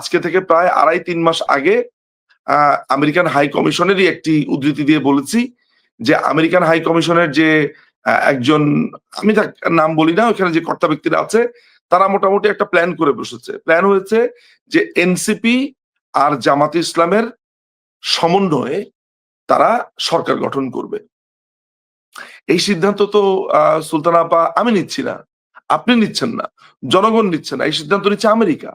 আজকে থেকে প্রায় আড়াই তিন মাস আগে আমেরিকান হাই কমিশনেরই একটি উদ্ধৃতি দিয়ে বলেছি যে আমেরিকান হাই কমিশনের যে একজন, আমি তার নাম বলি না, ওখানে যে কর্তা ব্যক্তিরা আছে, তারা মোটামুটি একটা প্ল্যান করে বসেছে। প্ল্যান হয়েছে যে এনসিপি আর জামাতে ইসলামের সমন্বয়ে তারা সরকার গঠন করবে। এই সিদ্ধান্ত তো সুলতানা আপা আমি নিচ্ছি না, আপনি নিচ্ছেন না, জনগণ নিচ্ছে না, এই সিদ্ধান্ত নিচ্ছে আমেরিকা।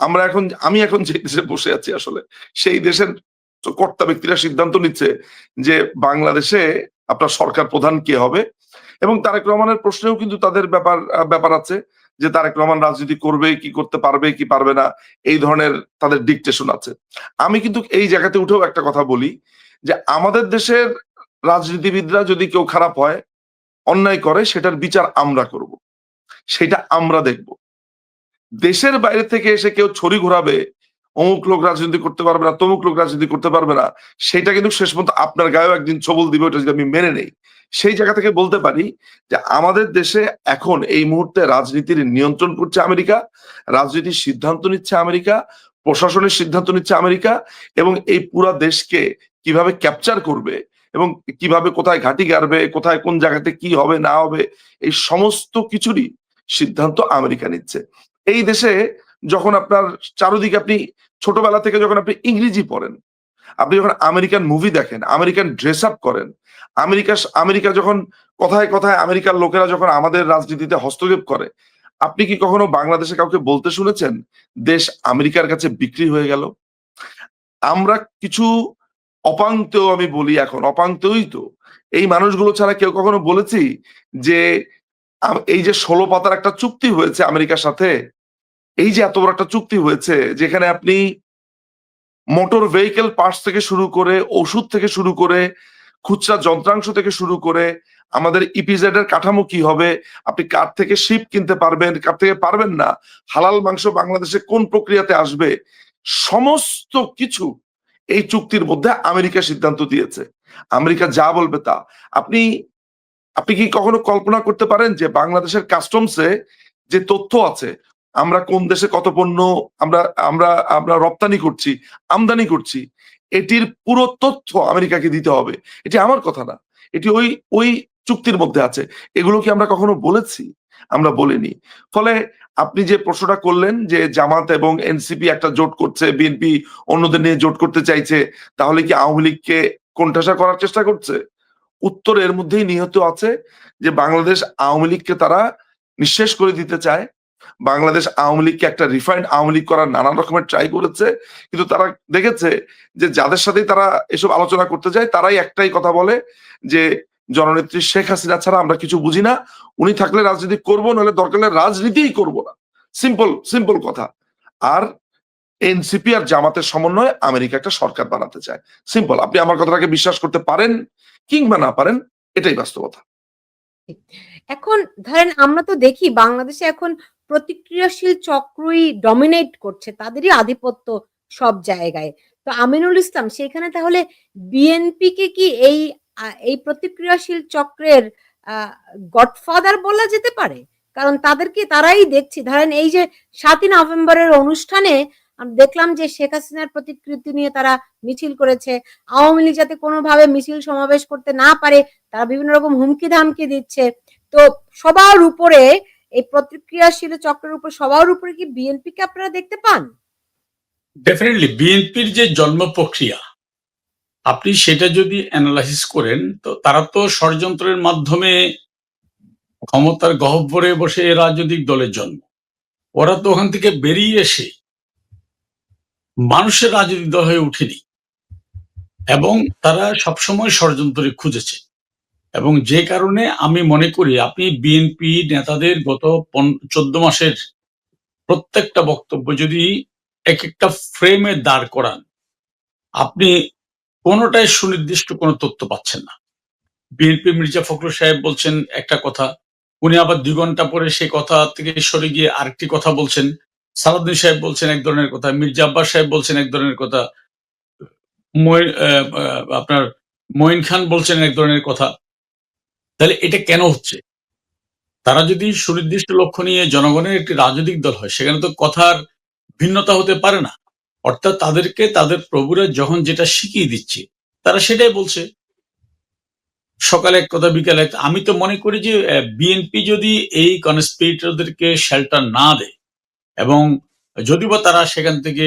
আমরা এখন, আমি এখন যে দেশে বসে আছি আসলে, সেই দেশের কর্তা ব্যক্তিরা সিদ্ধান্ত নিচ্ছে যে বাংলাদেশে আপনার সরকার প্রধান কে হবে। এবং তারেক রহমানের প্রশ্নেও কিন্তু তাদের ব্যাপার ব্যাপার আছে যে তারেক রহমান রাজনীতি করবে, কি করতে পারবে, কি পারবে না, এই ধরনের তাদের ডিকটেশন আছে। আমি কিন্তু এই জায়গাতে উঠেও একটা কথা বলি যে আমাদের দেশের রাজনীতিবিদরা যদি কেউ খারাপ হয়, অন্যায় করে, সেটার বিচার আমরা করব। সেটা আমরা দেখব। দেশের বাইরে থেকে এসে কেউ ছড়ি ঘোরাবে, অমুক লোক রাজনীতি করতে পারবে না, তমুক লোক রাজনীতি করতে পারবে না, সেটা কিন্তু শেষ পর্যন্ত আপনার গায়েও একদিন ছবল দিবে, ওটা যদি আমি মেনে নেই। সেই জায়গা থেকে বলতে পারি যে আমাদের দেশে এখন এই মুহূর্তে রাজনীতির নিয়ন্ত্রণ করছে আমেরিকা, রাজনীতির সিদ্ধান্ত নিচ্ছে আমেরিকা, প্রশাসনের সিদ্ধান্ত নিচ্ছে আমেরিকা, এবং এই পুরা দেশকে কীভাবে ক্যাপচার করবে, এবং কীভাবে কোথায় ঘাঁটি গাড়বে, কোথায় কোন জায়গাতে কি হবে, না হবে, এই সমস্ত কিছুরই সিদ্ধান্ত আমেরিকা নিচ্ছে। এই দেশে যখন আপনার চারদিকে আপনি ছোটবেলা থেকে যখন আপনি ইংরেজি পড়েন, আপনি যখন আমেরিকান মুভি দেখেন, আমেরিকান ড্রেস আপ করেন, আমেরিকা আমেরিকা যখন কথায় কথায় আমেরিকার লোকেরা যখন আমাদের রাজনীতিতে হস্তক্ষেপ করে, আপনি কি কখনো বাংলাদেশে কাউকে বলতে শুনেছেন, দেশ আমেরিকার কাছে বিক্রি হয়ে গেল আমরা কিছু অপাঙ্ক্তেও আমি বলি এখন অপাঙ্ক্তেই তো, এই মানুষগুলো ছাড়া কেউ কখনো বলেছি যে এই যে ষোলো পাতার একটা চুক্তি হয়েছে আমেরিকার সাথে এই যে এত বড় একটা চুক্তি হয়েছে, যেখানে আপনি মোটর ভেহিকেল পার্টস থেকে শুরু করে, ওষুধ থেকে শুরু করে, খুচরা যন্ত্রাংশ থেকে শুরু করে, আমাদের ইপিজেড এর কাঠামো কি হবে, আপনি কার থেকে শিপ কিনতে পারবেন, কার থেকে পারবেন না, হালাল মাংস বাংলাদেশে কোন প্রক্রিয়াতে আসবে, সমস্ত কিছু এই চুক্তির মধ্যে আমেরিকা সিদ্ধান্ত দিয়েছে। আমেরিকা যা বলবে তা। আপনি আপনি কি কখনো কল্পনা করতে পারেন যে বাংলাদেশের কাস্টমসে যে তথ্য আছে আমরা কোন দেশে কত পণ্য আমরা আমরা আমরা রপ্তানি করছি, আমদানি করছি, এটির পুরো তথ্য আমেরিকাকে দিতে হবে। এটি আমার কথা না। এটি ওই ওই চুক্তির মধ্যে আছে। এগুলো কি আমরা কখনো বলেছি? আমরা বলিনি। ফলে আপনি যে প্রশ্নটা করলেন যে জামাত এবং এনসিপি একটা জোট করছে, বিএনপি অন্যদের নিয়ে জোট করতে চাইছে, তাহলে কি আওয়ামী লীগকে কোণঠাসা করার চেষ্টা করছে? উত্তর এর মধ্যেই নিহত আছে যে বাংলাদেশ আওয়ামী লীগকে তারা নিঃশেষ করে দিতে চায়। বাংলাদেশ আওয়ামী লীগকে একটা রিফাইন্ড আওয়ামী লীগ করার নানান রকমের ট্রাই করেছে, কিন্তু তারা দেখেছে যে যাদের সাথেই তারা এসব আলোচনা করতে যায়, তারাই একটাই কথা বলে যে জননেত্রী শেখ হাসিনা ছাড়া আমরা কিছু বুঝি না, উনি থাকলে রাজনীতি করব, নাহলে দরকার হলে রাজনীতিই করব না। সিম্পল সিম্পল কথা। আর এনসিপি আর জামাতের সমন্বয়ে আমেরিকা একটা সরকার বানাতে চায়। সিম্পল আপনি আমার কথাটাকে বিশ্বাস করতে পারেন কিংবা না পারেন, এটাই বাস্তবতা। এখন ধরেন আমরা তো দেখি বাংলাদেশে এখন প্রতিক্রিয়াশীল চক্রই ডমিনেট করছে, তাদেরই আধিপত্য সব জায়গায়। তো আমিনুল ইসলাম, সেখানে তাহলে বিএনপি কে কি এই এই প্রতিক্রিয়াশীল চক্রের গডফাদার বলা যেতে পারে? কারণ তাদেরকে তারাই দেখছি। ধরেন এই যে সাতই নভেম্বরের অনুষ্ঠানে দেখলাম যে শেখ হাসিনার প্রতিকৃতি নিয়ে তারা মিছিল করেছে। আওয়ামী লীগ যাতে কোনোভাবে মিছিল সমাবেশ করতে না পারে, তারা বিভিন্ন রকম হুমকি ধামকি দিচ্ছে। তো সবার উপরে এই প্রতিক্রিয়াশীল চক্রের উপর, সবার উপরে কি বিএনপি কে আপনারা দেখতে পান? ডেফিনেটলি বিএনপির যে জন্ম প্রক্রিয়া, আপনি সেটা যদি অ্যানালাইসিস করেন, তো তারা তো ষড়যন্ত্রের মাধ্যমে ক্ষমতার গহ্বরে বসে রাজনৈতিক দলের জন্ম। ওরা তো ওখান থেকে বেরিয়ে এসে মানুষের রাজনৈতিক দল হয়ে উঠেনি এবং তারা সবসময় ষড়যন্ত্রে খুঁজেছে। এবং যে কারণে আমি মনে করি আপনি বিএনপি নেতাদের গত চোদ্দ মাসের প্রত্যেকটা বক্তব্য যদি এক একটা ফ্রেমে দাঁড় করান, আপনি কোনোটাই সুনির্দিষ্ট কোনো তথ্য পাচ্ছেন না। বিএনপি মির্জা ফখরুল সাহেব বলছেন একটা কথা, উনি আবার দুই ঘণ্টা পরে সেই কথা থেকে সরে গিয়ে আরেকটি কথা বলছেন। সালাউদ্দিন সাহেব বলছেন এক ধরনের কথা, মির্জা আব্বাস সাহেব বলছেন এক ধরনের কথা আপনার মঈন খান বলছেন এক ধরনের কথা। তাহলে এটা কেন হচ্ছে? তারা যদি সুনির্দিষ্ট লক্ষ্য নিয়ে জনগণের একটি রাজনৈতিক দল হয়, সেখানে তো কথার ভিন্নতা হতে পারে না। অর্থাৎ তাদেরকে, তাদের প্রভুরা যখন যেটা শিখিয়ে দিচ্ছে, তারা সেটাই বলছে। সকালে এক কথা, বিকালে এক আমি তো মনে করি যে বিএনপি যদি এই কনস্পিরেটরদেরকে শেল্টার না দেয়, এবং যদি বা তারা সেখান থেকে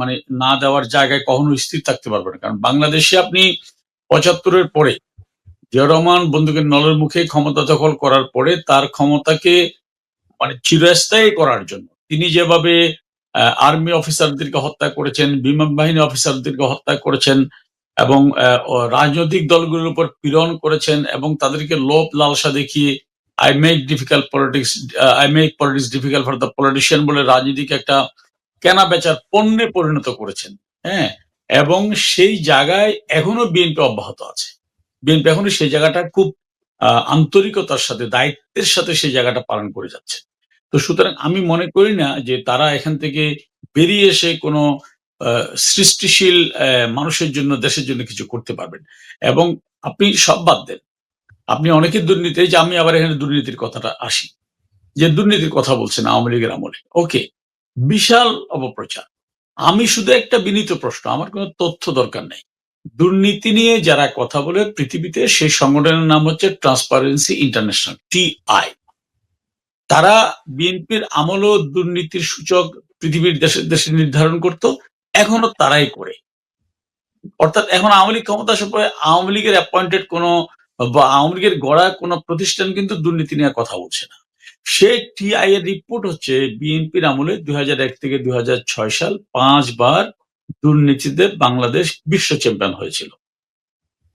মানে না দেওয়ার জায়গায় কখনো স্থির থাকতে পারবে না, কারণ বাংলাদেশে আপনি পঁচাত্তরের পরে জিয়া বন্দুকের নলের মুখে ক্ষমতা দখল করার পরে তার ক্ষমতাকে মানে চিরস্থায়ী করার জন্য। তিনি যেভাবে আর্মি অফিসারদেরকে হত্যা করেছেন, বিমান বাহিনী অফিসারদেরকে হত্যা করেছেন এবং রাজনৈতিক দলগুলোর উপর পীড়ন করেছেন এবং তাদেরকে লোভ লালসা দেখিয়ে I make difficult politics I make politics difficult for the politician বলে রাজনীতিকে একটা কেনা বেচার পণ্যে পরিণত করেছেন। হ্যাঁ? এবং সেই জায়গায় এখনও বিএনপি অব্যাহত আছে। বিএনপি এখনও সেই জায়গাটা খুব আন্তরিকতার সাথে, দায়িত্বের সাথে সেই জায়গাটা পালন করে যাচ্ছে। তো সুতরাং আমি মনে করি না যে তারা এখান থেকে বেরিয়ে এসে কোনো সৃষ্টিশীল মানুষের জন্য, দেশের জন্য কিছু করতে পারবেন। এবং আপনি সব বাদ দেন। আপনি অনেকের দুর্নীতি যে আমি আবার এখানে দুর্নীতির কথাটা আসি। যে দুর্নীতির কথা বলছেন আওয়ামী লীগের আমলে। ওকে, বিশাল অপপ্রচার। আমি শুধু একটা বিনীত প্রশ্ন, আমার কোনো তথ্য দরকার নেই। দুর্নীতি নিয়ে যারা কথা বলে পৃথিবীতে, সেই সংগঠনের নাম হচ্ছে ট্রান্সপারেন্সি ইন্টারন্যাশনাল টিআই তারা বিএনপির আমলও দুর্নীতির সূচক পৃথিবীর দেশে দেশে নির্ধারণ করত, এখনও তারাই করে। অর্থাৎ এখন আওয়ামী লীগ ক্ষমতা আসার পরে আওয়ামী লীগের অ্যাপয়েন্টেড কোনো বা আওয়ামী লীগের গড়া কোনো প্রতিষ্ঠান কিন্তু দুর্নীতি নিয়ে কথা বলছে না। সেই টিআই এর রিপোর্ট হচ্ছে বিএনপির আমলে দুই থেকে দুই হাজার ছয় সাল পাঁচবার দুর্নীতিতে বাংলাদেশ বিশ্ব চ্যাম্পিয়ন হয়েছিল।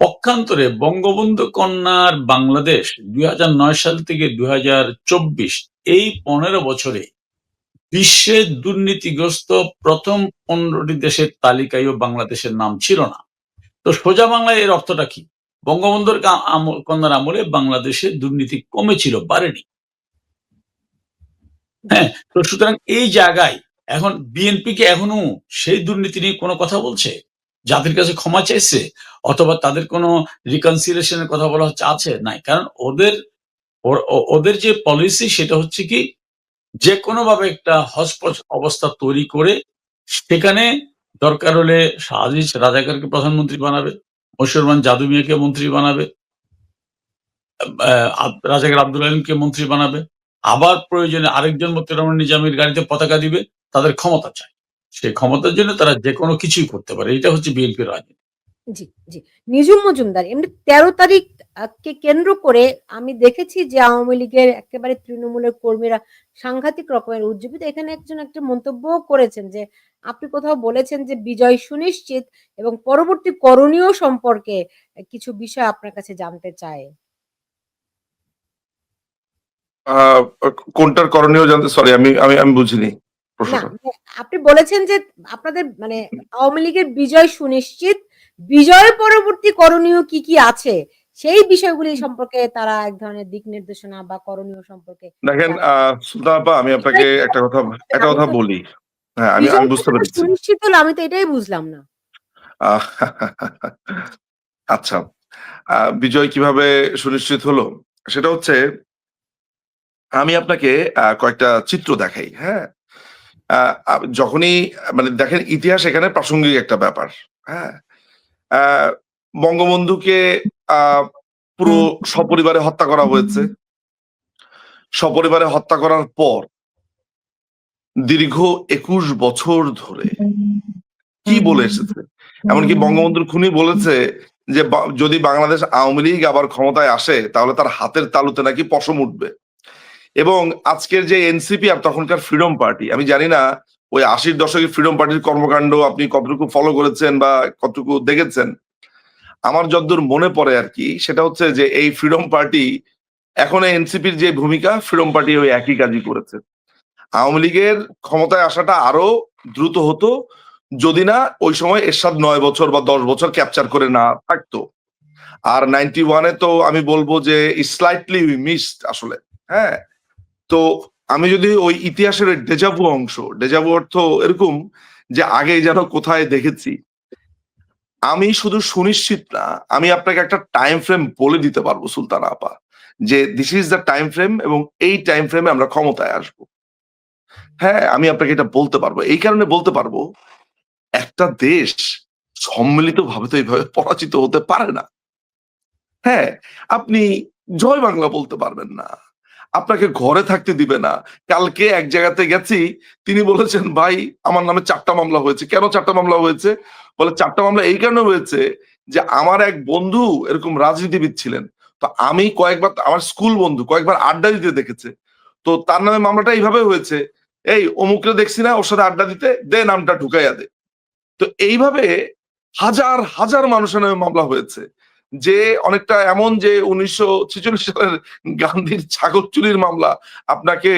পক্ষান্তরে বঙ্গবন্ধু কন্যার বাংলাদেশ দুই হাজার নয় সাল থেকে দুই এই পনেরো বছরে বিশ্বের দুর্নীতিগ্রস্ত প্রথম পনেরোটি দেশের তালিকায়ও বাংলাদেশের নাম ছিল না। তো সোজা বাংলায় এর অর্থটা কি? বঙ্গবন্ধুর কন্যার আমলে বাংলাদেশে দুর্নীতি কমেছিল, বাড়েনি। হ্যাঁ তো সুতরাং এই জায়গায় এখন বিএনপি কে এখনও সেই দুর্নীতি নিয়ে কোনো কথা বলছে? যাদের কাছে ক্ষমা চাইছে, অথবা তাদের কোনো রিকনসিলেশনের কথা বলা হচ্ছে, আছে? নাই। কারণ ওদের ওদের যে পলিসি সেটা হচ্ছে কি যে কোনো ভাবে একটা হসপস অবস্থা তৈরি করে সেখানে দরকার হলে শাহজিজ রাজাকারকে প্রধানমন্ত্রী বানাবে, মুসলমান জাদু মিয়াকে মন্ত্রী বানাবে রাজাকার আব্দুল আলীমকে মন্ত্রী বানাবে, আবার প্রয়োজনে আরেকজন মতো রহমান নিজামের গাড়িতে পতাকা দিবে তাদের ক্ষমতা চায় সেই ক্ষমতার জন্য তারা যে কোনো কিছুই করতে পারে। এটা হচ্ছে বিএনপির রাজনীতি। জি জি। নিজুম মজুমদার এমনি তেরো তারিখ কে কেন্দ্র করে আমি দেখেছি যে আওয়ামী লীগের একেবারে তৃণমূলের কর্মীরা সাংঘাতিক রকমের উজ্জীবিত। এখানে একজন একটা মন্তব্য করেছেন যে আপনি কোথাও বলেছেন যে বিজয় সুনিশ্চিত এবং পরবর্তী করণীয় সম্পর্কে কিছু বিষয় আপনার কাছে জানতে চায় আহ, কোনটার করণীয় জানতে সরি আমি আমি আমি বুঝিনি। না মানে আপনি বলেছেন যে আপনাদের মানে আওয়ামী লীগের বিজয় সুনিশ্চিত। বিজয়ের পরবর্তী করণীয় কি কি আছে? সেই বিষয়গুলি সম্পর্কে তারা এক ধরনের দিক নির্দেশনা বা করণীয় সম্পর্কে দেখেন আহ, সুলতান আপা আমি আপনাকে একটা কথা একটা কথা বলি। হ্যাঁ আমি আমি বুঝতে পেরেছি। সুনিশ্চিত হলো আমি তো এটাই বুঝলাম না। আচ্ছা আহ, বিজয় কীভাবে সুনিশ্চিত হলো? সেটা হচ্ছে আমি আপনাকে আহ, কয়েকটা চিত্র দেখাই হ্যাঁ? যখনই মানে দেখেন ইতিহাস এখানে প্রাসঙ্গিক একটা ব্যাপার হ্যাঁ? আহ, বঙ্গবন্ধুকে আহ, পুরো সপরিবারে হত্যা করা হয়েছে। সপরিবারে হত্যা করার পর দীর্ঘ একুশ বছর ধরে কি বলে এসেছে? এমনকি বঙ্গবন্ধুর খুনি বলেছে যে যদি বাংলাদেশ আওয়ামী লীগ আবার ক্ষমতায় আসে তাহলে তার হাতের তালুতে নাকি পশম উঠবে। এবং আজকের যে এনসিপি আর তখনকার ফ্রিডম পার্টি আমি জানি না, ওই আশির দশকে ফ্রিডম পার্টির কর্মকাণ্ড আপনি কতটুকু ফলো করেছেন বা কতটুকু দেখেছেন? আমার যতদূর মনে পড়ে আর কি, সেটা হচ্ছে যে এই ফ্রিডম পার্টি এখন এনসিপির যে ভূমিকা ফ্রিডম পার্টি ওই একই কাজই করেছে। আওয়ামী লীগের ক্ষমতায় আসাটা আরও দ্রুত হতো, যদি না ওই সময় এরশাদ নয় বছর বা দশ বছর ক্যাপচার করে না থাকতো। আর নাইনটি ওয়ানে তো আমি বলব যে স্লাইটলি উই মিসড আসলে হ্যাঁ? তো আমি যদি ওই ইতিহাসের ডেজাভু অংশ ডেজাভু অর্থ এরকম যে আগে যেন কোথায় দেখেছি, আমি শুধু সুনিশ্চিত না, আমি আপনাকে একটা টাইম ফ্রেম বলে দিতে পারব সুলতান আপা, যে this is the time frame এবং এই টাইম ফ্রেমে আমরা ক্ষমতায় আসব। হ্যাঁ আমি আপনাকে এটা বলতে পারব। এই কারণে বলতে পারব, একটা দেশ সম্মিলিতভাবে তো এইভাবে পরাজিত হতে পারে না। হ্যাঁ আপনি জয় বাংলা বলতে পারবেন না। আপনাকে ঘরে থাকতে দিবে না। কালকে এক জায়গাতে গেছি, তিনি বলেছেন, ভাই, আমার নামে চারটা মামলা হয়েছে। কেন চারটা মামলা হয়েছে? বলে, চারটা মামলা এই কারণে হয়েছে যে, আমার এক বন্ধু এরকম রাজনীতিবিদ ছিলেন। তো আমি কয়েকবার, আমার স্কুল বন্ধু কয়েকবার আড্ডা দিতে দেখেছে। তো তার নামে মামলাটা এইভাবে হয়েছে, এই অমুকরে দেখছি না, ওর সাথে আড্ডা দিতে, দে নামটা ঢুকাইয়া দে। তো এইভাবে হাজার হাজার মানুষের নামে মামলা হয়েছে। যে অনেকটা এমন যে উনিশশো ছেচল্লিশ সালের গান্ধীর ছাগল চুরির মামলা আপনাকে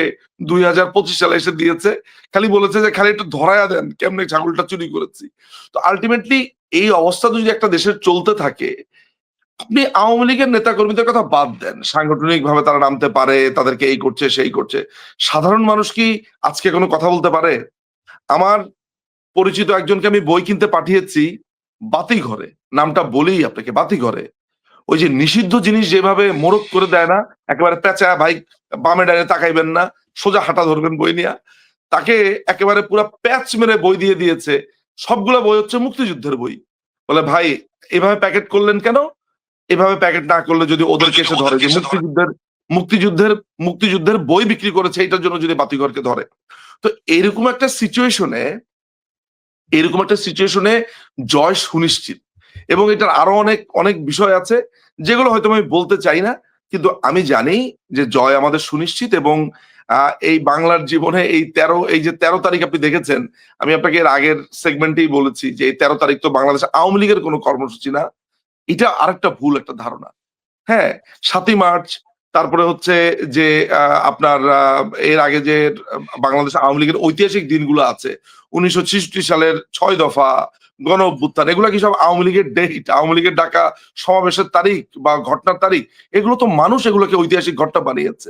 দুই হাজার পঁচিশ সালে এসে দিয়েছে, খালি বলেছে যে, খালি একটু ধরায়া দেন, কেমনে ছাগলটা চুরি করেছি? তো আলটিমেটলি এই অবস্থা যদি একটা দেশের চলতে থাকে, আপনি আওয়ামী লীগের নেতা কর্মীদের কথা বাদ দেন। সাংগঠনিক ভাবে তারা নামতে পারে, তাদেরকে এই করছে, সেই করছে। সাধারণ মানুষ কি আজকে কোনো কথা বলতে পারে? আমার পরিচিত একজনকে আমি বই কিনতে পাঠিয়েছি বাতি ঘরে। নামটা বলেই আপনাকে বাতি ঘরে। ওই যে নিষিদ্ধ জিনিস যেভাবে মোরক করে দেয় না একেবারে পেঁচা ভাই বামে ডানে তাকাইবেন না সোজা হাঁটা ধরবেন বই নিয়ে। তাকে একেবারে পুরো প্যাচ মেরে বই দিয়ে দিয়েছে। সবগুলো বই হচ্ছে মুক্তিযুদ্ধের বই। বলে ভাই এভাবে প্যাকেট করলেন কেন? এভাবে প্যাকেট না করলে যদি ওদেরকে এসে ধরে যে মুক্তিযুদ্ধের মুক্তিযুদ্ধের মুক্তিযুদ্ধের বই বিক্রি করেছে এটার জন্য যদি বাতিঘরকে ধরে। তো এরকম একটা সিচুয়েশনে এরকম একটা সিচুয়েশনে জয় সুনিশ্চিত। এবং এটার আরও অনেক অনেক বিষয় আছে, যেগুলো হয়তো আমি বলতে চাই না, কিন্তু আমি জানি যে জয় আমাদের সুনিশ্চিত এবং এই বাংলার জীবনে এই তেরো, এই যে তেরো তারিখ আপনি দেখেছেন, আমি আপনাকে এর আগের সেগমেন্টেই বলেছি যে এই তেরো তারিখ তো বাংলাদেশ আওয়ামী লীগের কোনো কর্মসূচি না। এটা আরেকটা ভুল একটা ধারণা। হ্যাঁ সাতই মার্চ তারপরে হচ্ছে যে আপনার এর আগে যে, বাংলাদেশ আওয়ামী লীগের ঐতিহাসিক দিনগুলো আছে, উনিশশো ছেষট্টি সালের ছয় দফা গণ অভ্যুত্থান, এগুলো কি সব আওয়ামী লীগের ডেট আওয়ামী লীগের ডাকা সমাবেশের তারিখ বা ঘটনার তারিখ? এগুলো তো মানুষ এগুলোকে ঐতিহাসিক ঘটনা বানিয়েছে।